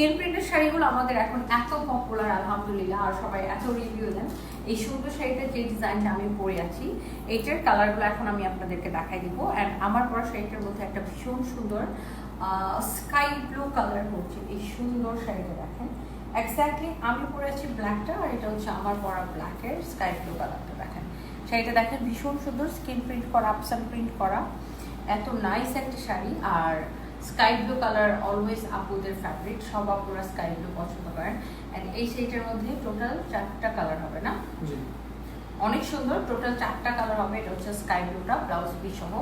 Skin প্রিন্টের শাড়িগুলো আমাদের এখন এত পপুলার আলহামদুলিল্লাহ, আর সবাই এত রিভিউ দেন। এই সুন্দর শাড়িটার যে ডিজাইনটা আমি পরে আছি, এইটার কালারগুলো এখন আমি আপনাদেরকে দেখাই দিব। অ্যান্ড আমার পরা শাড়িটার মধ্যে একটা ভীষণ সুন্দর স্কাই ব্লু কালার হচ্ছে এই সুন্দর শাড়িটা দেখেন। এক্স্যাক্টলি আমি পরে আছি ব্ল্যাকটা আর এটা হচ্ছে আমার পরা ব্ল্যাকের স্কাই ব্লু কালারটা দেখেন। শাড়িটা দেখেন ভীষণ সুন্দর স্কিন প্রিন্ট করা আপসান প্রিন্ট করা। এত নাইস একটা শাড়ি। আর স্কাই ব্লু কালার অলওয়েজ আপুদের ফ্যাব্রিক সব আপুরা স্কাই ব্লু পছন্দ করেন। অ্যান্ড এই শাড়িটার মধ্যে টোটাল চারটা কালার হবে না? অনেক সুন্দর টোটাল চারটা কালার হবে এটা হচ্ছে স্কাই ব্লুটা ব্লাউজ পিস সহ।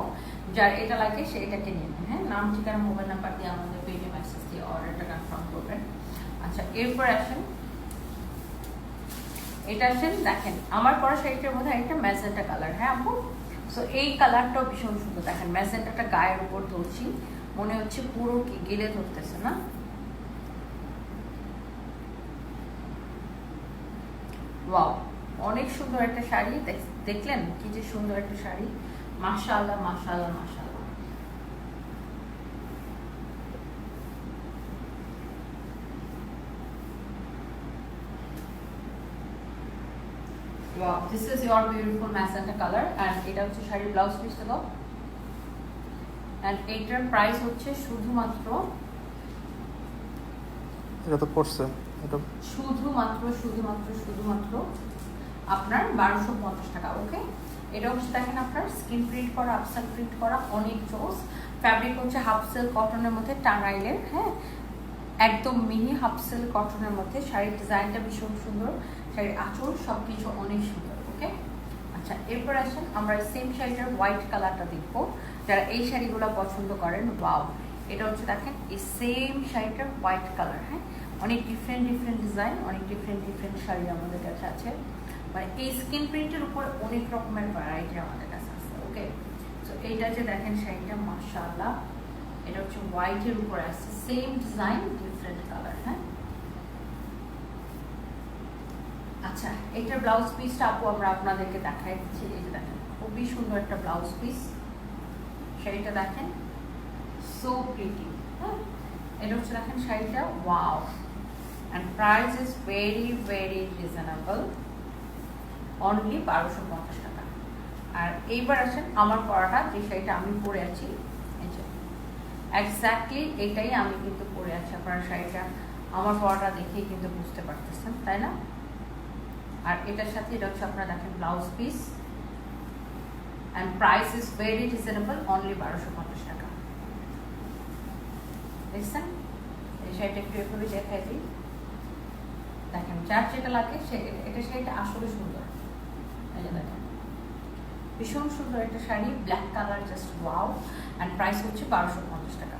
যার এটা লাগে সে এটাকে নিয়ে হ্যাঁ? নাম ঠিকানা মোবাইল নাম্বার দিয়ে আমাদের পেজে মেসেজ দিয়ে অর্ডারটা কনফার্ম করবেন। আচ্ছা এরপর আসেন। এটা আসেন দেখেন আমার পরা শাড়িটার মধ্যে একটা ম্যাজেন্টা কালার হ্যাঁ আপু? সো এই কালারটাও ভীষণ সুন্দর দেখেন ম্যাজেন্টাটা গায়ের উপর ধরছি মনে হচ্ছে পুরো কি গিলে ধরতেছে, না? ওয়াও, অনেক সুন্দর একটা শাড়ি। দেখলেন কি যে সুন্দর একটা শাড়ি? মাশাআল্লাহ মাশাআল্লাহ মাশাআল্লাহ। Wow this is your beautiful magenta colour and এটা হচ্ছে শাড়ির ব্লাউজ পিসটা দাও এন্ড এইটার প্রাইস হচ্ছে শুধুমাত্র এটা তো পড়ছে এটা শুধুমাত্র শুধুমাত্র শুধুমাত্র আপনার বারোশো পঞ্চাশ টাকা ওকে এটা হচ্ছে দেখেন আপনার স্কিন প্রিন্ট করা আপসাল প্রিন্ট করা অনেক জোস ফ্যাব্রিক হচ্ছে হাফ সিল্ক কটনের মধ্যে টাঙ্গাইলের হ্যাঁ? একদম মিনি হাফ সিল্ক কটনের মধ্যে শাড়ির ডিজাইনটা ভীষণ সুন্দর শাড়ির আঁচল সব কিছু অনেক সুন্দর ওকে আচ্ছা এরপর আসেন আমরা সেম শাড়িটার হোয়াইট কালারটা দেখব। যারা এই শাড়িগুলো পছন্দ করেন ওয়াও এটা হচ্ছে দেখেন, এই সেম শাড়িটার হোয়াইট কালার হ্যাঁ? অনেক ডিফারেন্ট ডিফারেন্ট ডিজাইন অনেক ডিফারেন্ট ডিফারেন্ট শাড়ি আমাদের কাছে আছে। মানে এই স্কিন প্রিন্টের উপর অনেক রকমের ভ্যারাইটি আমাদের কাছে আছে ওকে তো এইটা যে দেখেন শাড়িটা, মাশাআল্লাহ! এটা হচ্ছে হোয়াইটের উপর আসছে সেম ডিজাইন ডিফারেন্ট কালার হ্যাঁ? আচ্ছা এটার ব্লাউজ পিসটা আপু আমরা আপনাদেরকে দেখাই দিচ্ছি। এই দেখেন, খুবই সুন্দর একটা ব্লাউজ পিস শাড়িটা দেখেন সো প্রিটি হ্যাঁ? এটা হচ্ছে দেখেন শাড়িটা wow and price is very very reasonable only বারোশো পঞ্চাশ টাকা। আর এইবার আসেন, আমার পরাটা, যে শাড়িটা আমি পরে আছি এক্স্যাক্টলি এটাই আমি কিন্তু পরে আছি, আপনার শাড়িটা, আমার পরাটা দেখেই কিন্তু বুঝতে পারতেছেন, তাই না? আর এটার সাথে এটা হচ্ছে আপনারা দেখেন blouse piece and price is very reasonable only বারোশো পঞ্চাশ টাকা। দেখছেন? এই শাড়িটা একটু এভাবে দেখাই দিই। দেখেন, যার যেটা লাগে সে এটা শাড়িটা আসলে সুন্দর। এই যে দেখেন। ভীষণ সুন্দর একটা sari black colour just wow and price হচ্ছে বারোশো পঞ্চাশ টাকা।